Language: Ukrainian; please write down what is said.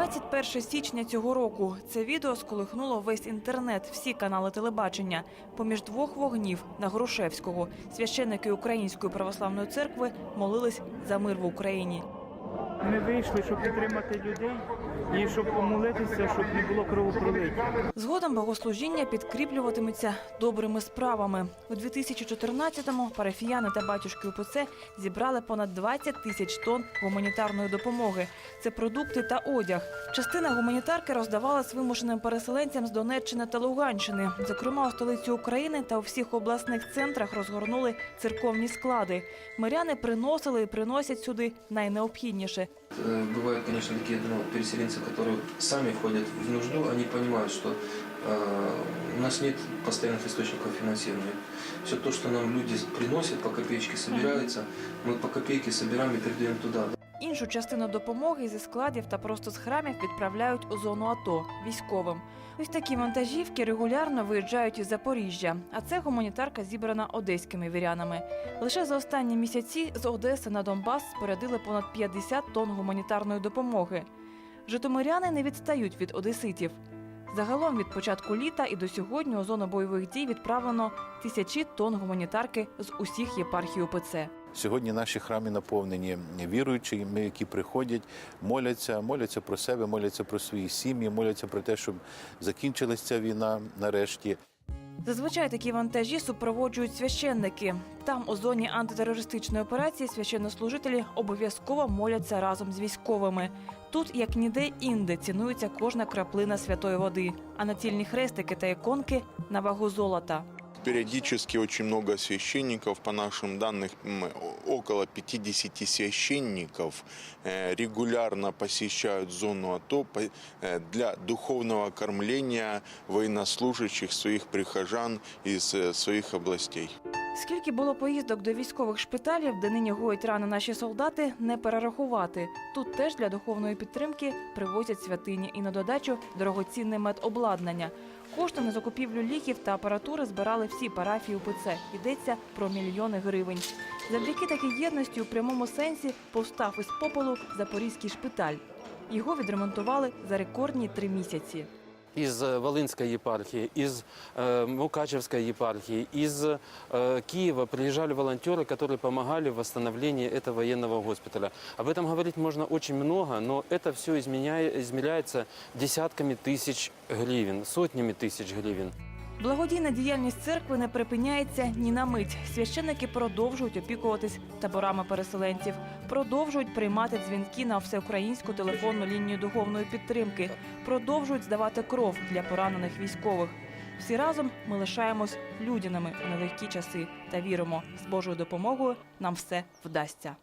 21 січня цього року це відео сколихнуло весь інтернет, всі канали телебачення. Поміж двох вогнів на Грушевського священники Української православної церкви молились за мир в Україні. Ми вийшли, щоб підтримати людей і щоб помолитися, щоб не було кровопролиття. Згодом богослужіння підкріплюватиметься добрими справами. У 2014-му парафіяни та батюшки УПЦ зібрали понад 20 тисяч тонн гуманітарної допомоги. Це продукти та одяг. Частина гуманітарки роздавалась вимушеним переселенцям з Донеччини та Луганщини. Зокрема, у столиці України та у всіх обласних центрах розгорнули церковні склади. Миряни приносили і приносять сюди найнеобхідніше. Э, Бывают, конечно, такие ну, переселенцы, которые сами входят в нужду, они понимают, что э, у нас нет постоянных источников финансирования. Все то, что нам люди приносят, по копеечке собирается, мы по копейке собираем и передаем туда. Іншу частину допомоги зі складів та просто з храмів відправляють у зону АТО військовим. Ось такі вантажівки регулярно виїжджають із Запоріжжя. А це гуманітарка зібрана одеськими вірянами. Лише за останні місяці з Одеси на Донбас спорядили понад 50 тонн гуманітарної допомоги. Житомиряни не відстають від одеситів. Загалом від початку літа і до сьогодні у зону бойових дій відправлено тисячі тонн гуманітарки з усіх єпархій УПЦ. Сьогодні наші храми наповнені віруючими, які приходять, моляться, моляться про себе, моляться про свої сім'ї, моляться про те, щоб закінчилася ця війна нарешті. Зазвичай такі вантажі супроводжують священники. Там, у зоні антитерористичної операції, священнослужителі обов'язково моляться разом з військовими. Тут, як ніде інде, цінується кожна краплина святої води, а націльні хрестики та іконки на вагу золота Периодически очень много священников, по нашим данным, м, около 50 священников э, регулярно посещают зону АТО по- э, для духовного кормления военнослужащих своих прихожан из э, своих областей. Скільки було поїздок до військових шпиталів, де нині гоють рани наші солдати, не перерахувати. Тут теж для духовної підтримки привозять святині і на додачу дорогоцінне медобладнання. Кошти на закупівлю ліків та апаратури збирали всі парафії УПЦ. Йдеться про мільйони гривень. Завдяки такій єдності у прямому сенсі повстав із попелу запорізький шпиталь. Його відремонтували за рекордні три місяці из э, Волынской епархии, из э, Мукачевской епархии, из э, Киева приезжали волонтеры, которые помогали в восстановлении этого военного госпиталя. Об этом говорить можно очень много, но это все изменяя, измеряется десятками тысяч гривен, сотнями тысяч гривен. Благодійна діяльність церкви не припиняється ні на мить. Священники продовжують опікуватись таборами переселенців, продовжують приймати дзвінки на всеукраїнську телефонну лінію духовної підтримки, продовжують здавати кров для поранених військових. Всі разом ми лишаємось людяними у нелегкі часи та віримо, з Божою допомогою нам все вдасться.